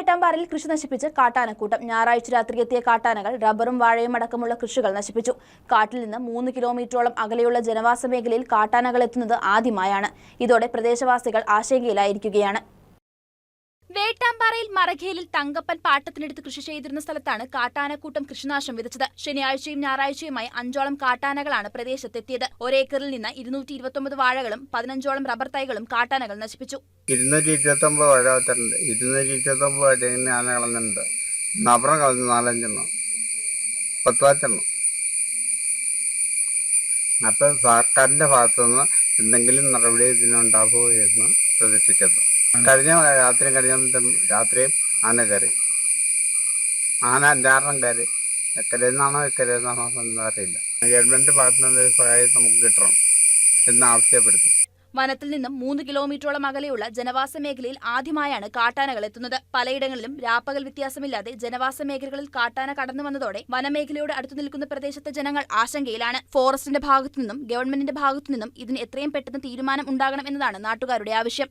വേട്ടാമ്പാറയിൽ കൃഷി നശിപ്പിച്ച് കാട്ടാനക്കൂട്ടം. ഞായറാഴ്ച രാത്രി എത്തിയ കാട്ടാനകൾ റബ്ബറും വാഴയും അടക്കമുള്ള കൃഷികൾ നശിപ്പിച്ചു. കാട്ടിൽ നിന്ന് മൂന്ന് കിലോമീറ്ററോളം അകലെയുള്ള ജനവാസ മേഖലയിൽ കാട്ടാനകൾ എത്തുന്നത് ആദ്യമായാണ്. ഇതോടെ പ്രദേശവാസികൾ ആശങ്കയിലായിരിക്കുകയാണ്. വേട്ടാമ്പാറയിൽ മറഖേലിൽ തങ്കപ്പൻ പാട്ടത്തിനെടുത്ത് കൃഷി ചെയ്തിരുന്ന സ്ഥലത്താണ് കാട്ടാനക്കൂട്ടം കൃഷിനാശം വിതച്ചത്. ശനിയാഴ്ചയും ഞായറാഴ്ചയുമായി അഞ്ചോളം കാട്ടാനകളാണ് പ്രദേശത്തെത്തിയത്. ഒരേക്കറിൽ നിന്ന് ഇരുന്നൂറ്റി ഇരുപത്തൊമ്പത് വാഴകളും പതിനഞ്ചോളം റബ്ബർ തൈകളും കാട്ടാനകൾ നശിപ്പിച്ചു. ഇരുന്നൂറ്റി ഇരുപത്തൊമ്പത് ഓരോരുത്തരുണ്ട് ഇരുന്നൂറ്റി ഇരുപത്തൊമ്പത് വരെ ആന കളഞ്ഞിട്ടുണ്ട്. നബറം കളഞ്ഞു നാലഞ്ചെണ്ണം. പത്ത് പത്തെണ്ണം അപ്പം സർക്കാരിന്റെ ഭാഗത്തുനിന്ന് എന്തെങ്കിലും നടപടി ഇതിനുണ്ടാകുമോ എന്ന് പ്രതീക്ഷിക്കുന്നു. കഴിഞ്ഞ രാത്രിയും കഴിഞ്ഞ രാത്രി രാത്രിയും ആന കയറി. ആന അഞ്ചാറെണ്ണം കയറി. എക്കരേന്നാണോ എക്കരേന്നാണോ എന്ന് അറിയില്ല. ഗവൺമെന്റ് ഭാഗത്തു നിന്ന് സഹായം നമുക്ക് കിട്ടണം എന്ന് ആവശ്യപ്പെടുന്നു. വനത്തിൽ നിന്നും മൂന്ന് കിലോമീറ്ററോളം അകലെയുള്ള ജനവാസ മേഖലയിൽ ആദ്യമായാണ് കാട്ടാനകൾ എത്തുന്നത്. പലയിടങ്ങളിലും രാപ്പകൽ വ്യത്യാസമില്ലാതെ ജനവാസ മേഖലകളിൽ കാട്ടാന കടന്നു വന്നതോടെ വനമേഖലയോട് അടുത്തു നിൽക്കുന്ന പ്രദേശത്തെ ജനങ്ങൾ ആശങ്കയിലാണ്. ഫോറസ്റ്റിന്റെ ഭാഗത്തു നിന്നും ഗവൺമെന്റിന്റെ ഭാഗത്തു നിന്നും ഇതിന് എത്രയും പെട്ടെന്ന് തീരുമാനം ഉണ്ടാകണം എന്നതാണ് നാട്ടുകാരുടെ ആവശ്യം.